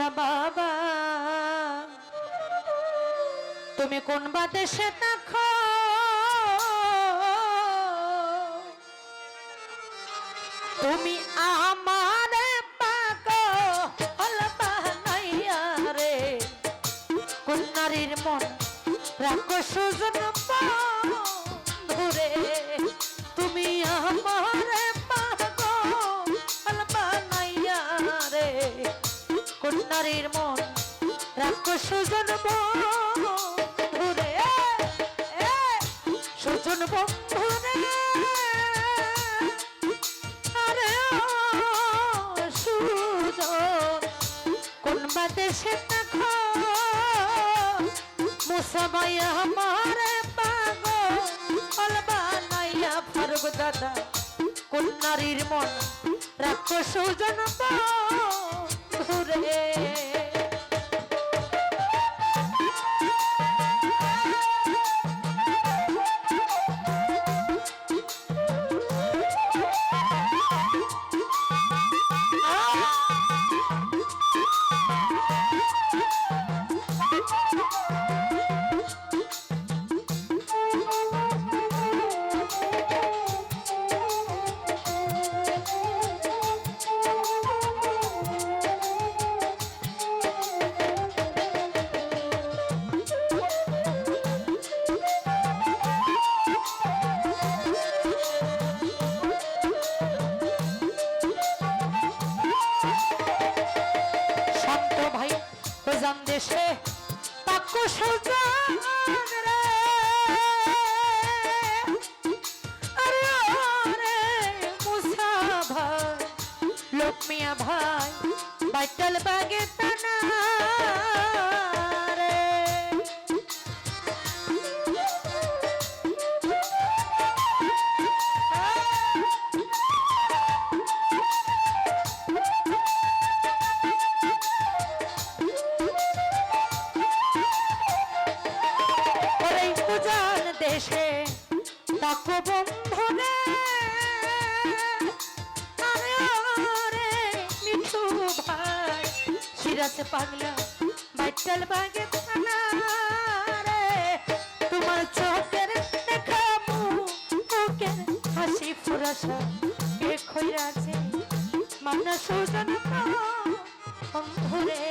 মুসা বাবা, তুমি কোন বা দেশে দেখো তুমি আমার রে। কোন নারীর মন রাখো সুজন ধরে। তুমি আমার সুজন ধরে সুজন বন্ধুরে আরে সুজন কোন বাদেশে দেখো মুসাবাই আমার পাগল বানাইয়া ফারুক দাদা, কোন নারীর মন, রাখো সুজন ঘুরে শান্ত বাইটাল বাগে ওরে দেশে তাকো বন্ধনে সিরাজে পাগলা বাইটাল বাগে থানা রে। তোমার চোখের দেখা মুখের হাসি ফুরাসা কে খইরাছে মানা সুজন বন্ধুরে।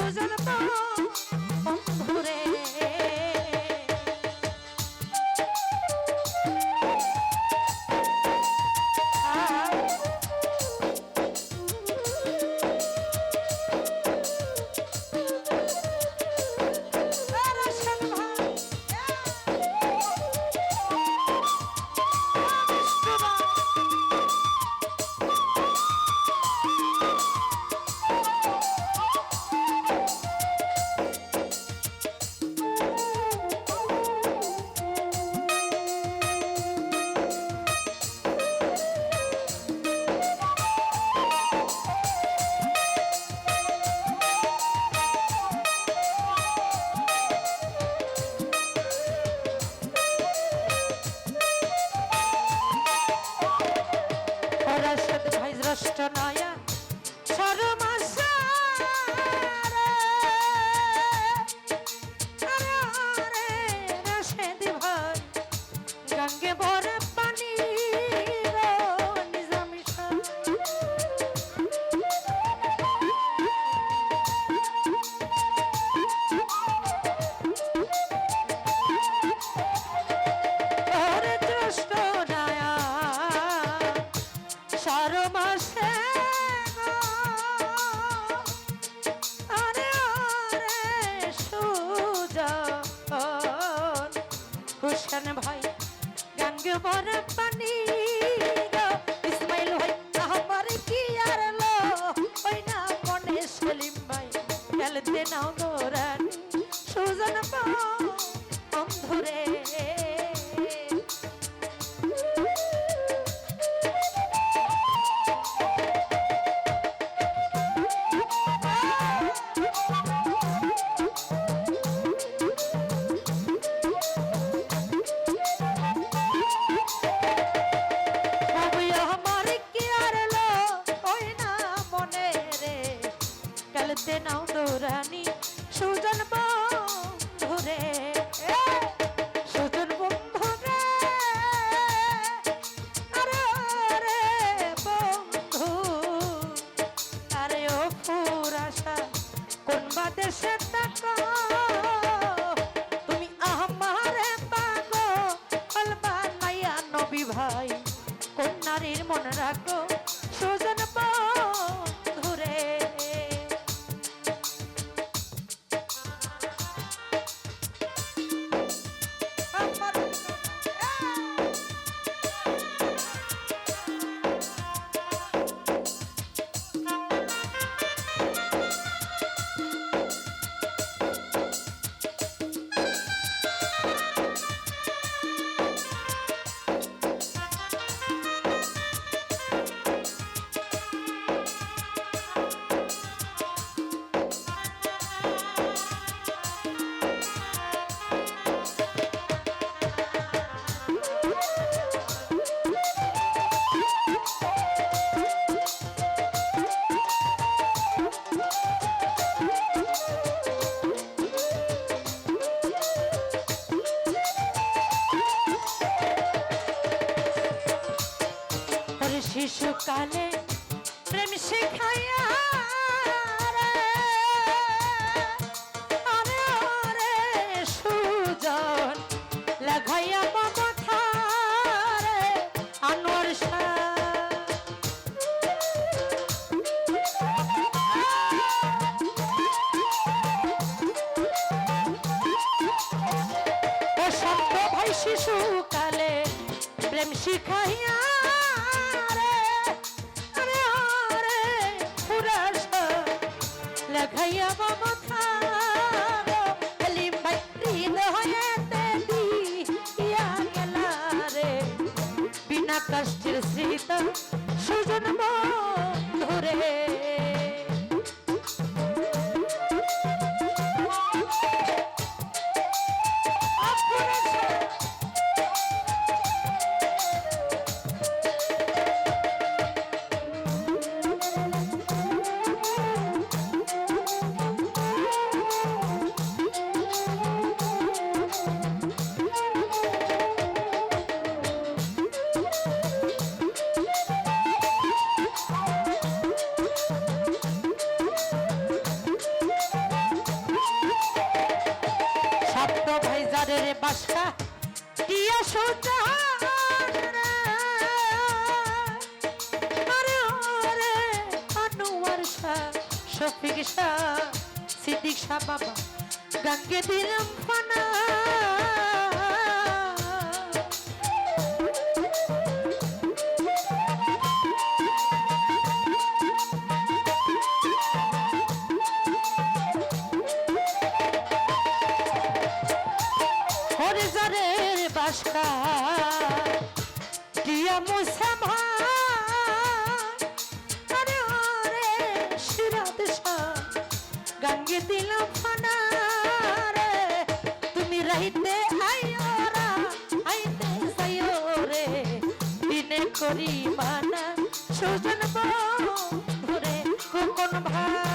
সুজন বন্ধুরে হুসেন ভাই, গান গে ভরে পানি ইসমাইল ভাই, আমার কি আর লো ওই না মনে সেলিম ভাই, খেলতে নাও গোরানি সুজন পা বাবু শিশুকালে প্রেম শিখাইয়া আরে ওরে সুজন লাগাইয়া ভাই শিশুকালে প্রেম শিখাইয়া বিনা কষ্টের স্মৃত সুজন বন্ধুরে। শাহ বাবা গঙ্গে দিলাম ফানা। হরিজরের বাসা দিয়া মুসামা সুজন বন্ধুরে কোন ভাই।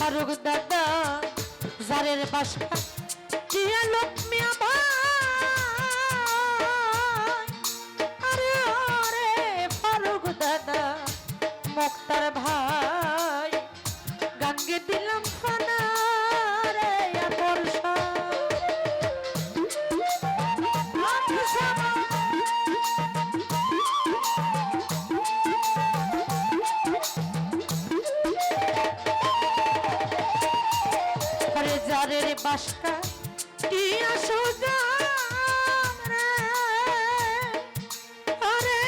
ফারুক দাদা জারের বাসা টিয়া লক্ষ্মিয়া ভাই আরে আরে ফারুক দাদা মুক্তার ভাই। বাসটা টিয়া সুজাম আরে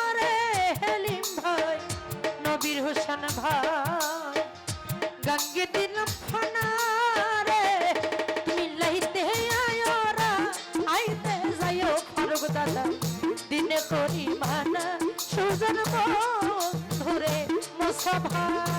আরে হেলিম ভাই, নবীর হোসেন ভাই, গঙ্গে দিলাম ফানা রে তুমি লাইতে আয়োরা আইতে যাইও ফারুক দাদা, দিনে করি মানা সুজন ধরে মুসাফা আরে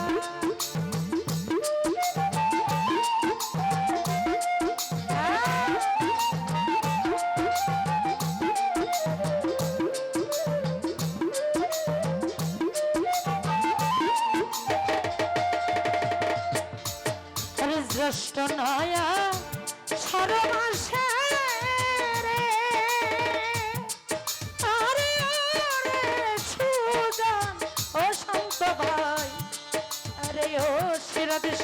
জ্যেষ্ঠ নয়া সর মাসে রে। আরে আরে সুজান ও শান্ত ভাই। আরে, ও সিরাদিস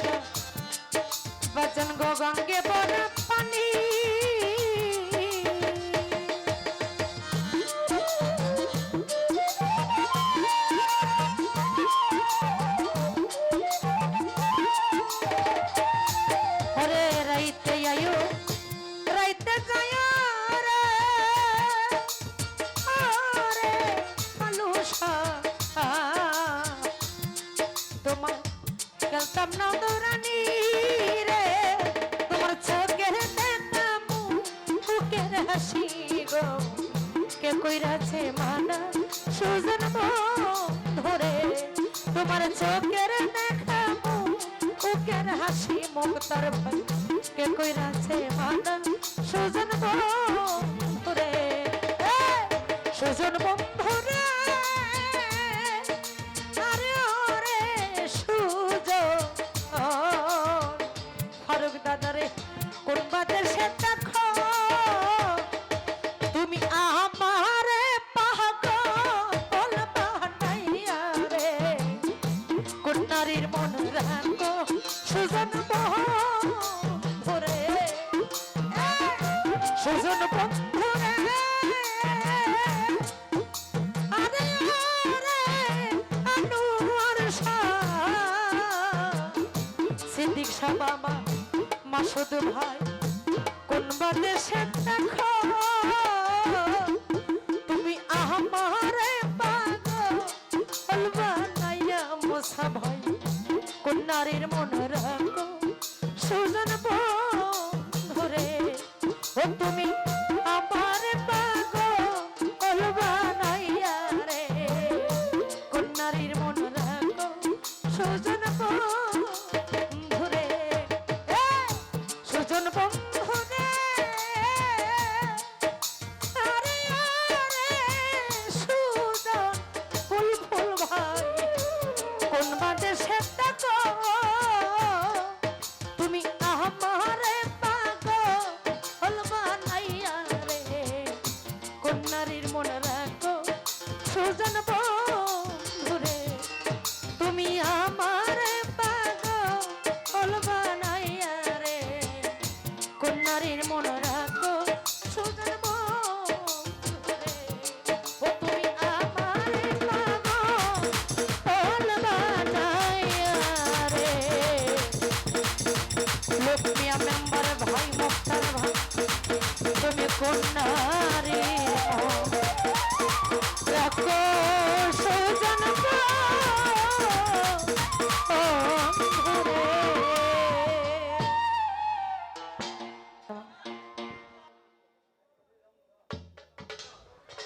বচন গো গঙ্গে বড় পানি। হাসি গো। কে কইরাছে মানা? সুজন ধরে তোমার চোখের দেখাম বুকের হাসি মুখ তার কে কইরাছে মানা? সুজন ধরে। সুজন মাসুদ ভাই। কোন বাদেশে দেখো? তুমি আমারে পাগল। বানাইয়া ভাই। কোন নারীর মন রাখো? সুজন ধরে ও